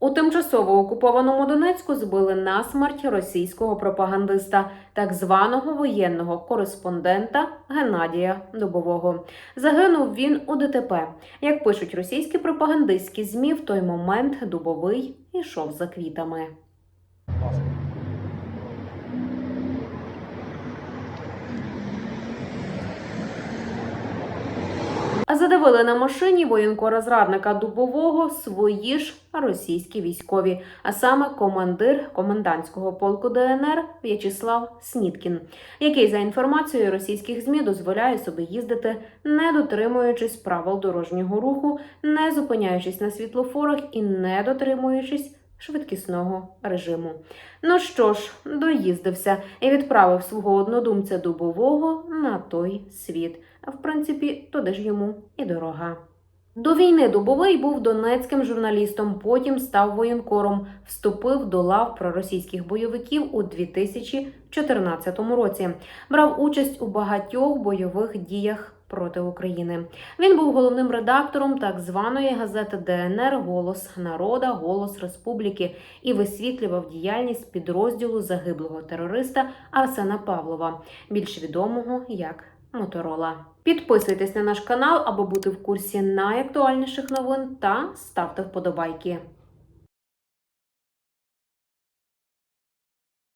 У тимчасово окупованому Донецьку збили насмерть російського пропагандиста, так званого воєнного кореспондента Геннадія Дубового. Загинув він у ДТП. Як пишуть російські пропагандистські змі, в той момент Дубовий йшов за квітами. А задавили на машині воєнкора зрадника Дубового свої ж російські військові, а саме командир комендантського полку ДНР В'ячеслав Сніткін, який за інформацією російських змі дозволяє собі їздити, не дотримуючись правил дорожнього руху, не зупиняючись на світлофорах і не дотримуючись швидкісного режиму. Ну що ж, доїздився і відправив свого однодумця дубового на той світ. В принципі, туди ж йому і дорога. До війни Дубовий був донецьким журналістом, потім став воєнкором, вступив до лав проросійських бойовиків у 2014 році. Брав участь у багатьох бойових діях проти України. Він був головним редактором так званої газети ДНР Голос народа, Голос Республіки і висвітлював діяльність підрозділу загиблого терориста Арсена Павлова, більш відомого як Моторола. Підписуйтесь на наш канал, аби бути в курсі найактуальніших новин та ставте вподобайки.